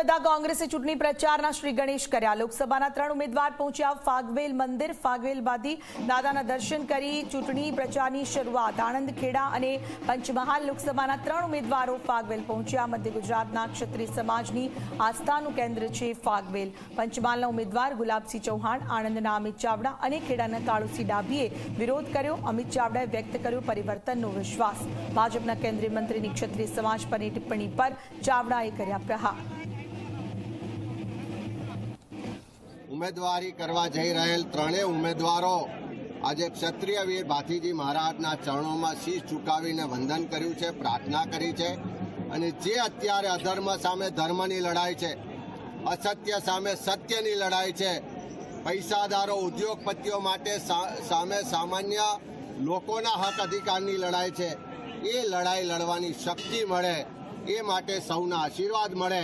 થતા કોંગ્રેસે ચૂંટણી પ્રચારના શ્રી ગણેશ કર્યા. લોકસભાના ત્રણ ઉમેદવાર પહોંચ્યા. ફાગવેલ મંદિર, ફાગવેલ બાદી દાદાના દર્શન કરી ચૂંટણી પ્રચારની શરૂઆત. આણંદ ખેડા અને પંચમહાલ લોકસભાના ત્રણ ઉમેદવારો ફાગવેલ પહોંચ્યા. મધ્ય ગુજરાતના ક્ષત્રિય સમાજની આસ્થાનું કેન્દ્ર છે ફાગવેલ. પંચમહાલના ઉમેદવાર ગુલાબસિંહ ચૌહાણ, આણંદના અમિત ચાવડા અને ખેડાના કાળુસિંહ ડાભીએ વિરોધ કર્યો. અમિત ચાવડાએ વ્યક્ત કર્યો પરિવર્તનનો વિશ્વાસ. ભાજપના કેન્દ્રીય મંત્રીની ક્ષત્રિય સમાજ પરની ટિપ્પણી પર ચાવડાએ કર્યા પ્રહાર. ઉમેદવારી કરવા જઈ રહેલ ત્રણેય ઉમેદવારો આજે ક્ષત્રિય વીર ભાથીજી મહારાજના ચરણોમાં શીશ ચૂકાવીને વંદન કર્યું છે, પ્રાર્થના કરી છે અને જે અત્યારે અધર્મ સામે ધર્મની લડાઈ છે, અસત્ય સામે સત્યની લડાઈ છે, પૈસાદારો, ઉદ્યોગપતિઓ માટે સામે સામાન્ય લોકોના હક અધિકારની લડાઈ છે, એ લડાઈ લડવાની શક્તિ મળે, એ માટે સૌના આશીર્વાદ મળે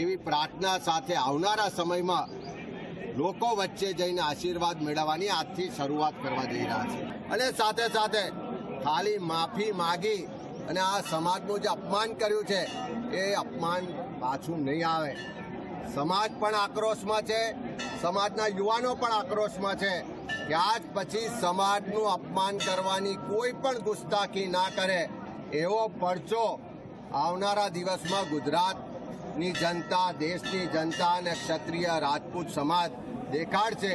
એવી પ્રાર્થના સાથે આવનારા સમયમાં લોકો વચ્ચે જઈને આશીર્વાદ મેળવવાની આજથી શરૂઆત કરવા જઈ રહ્યા છે. અને સાથે સાથે ખાલી માફી માગી અને આ સમાજનું જે અપમાન કર્યું છે, એ અપમાન પાછું નહીં આવે. સમાજ પણ આક્રોશમાં છે, સમાજના યુવાનો પણ આક્રોશમાં છે કે આજ પછી સમાજનું અપમાન કરવાની કોઈ પણ ગુસ્તાખી ના કરે એવો પડચો આવનારા દિવસમાં ગુજરાતની જનતા દેશની જનતા અને ક્ષત્રિય રાજપૂત સમાજ દેખાડશે.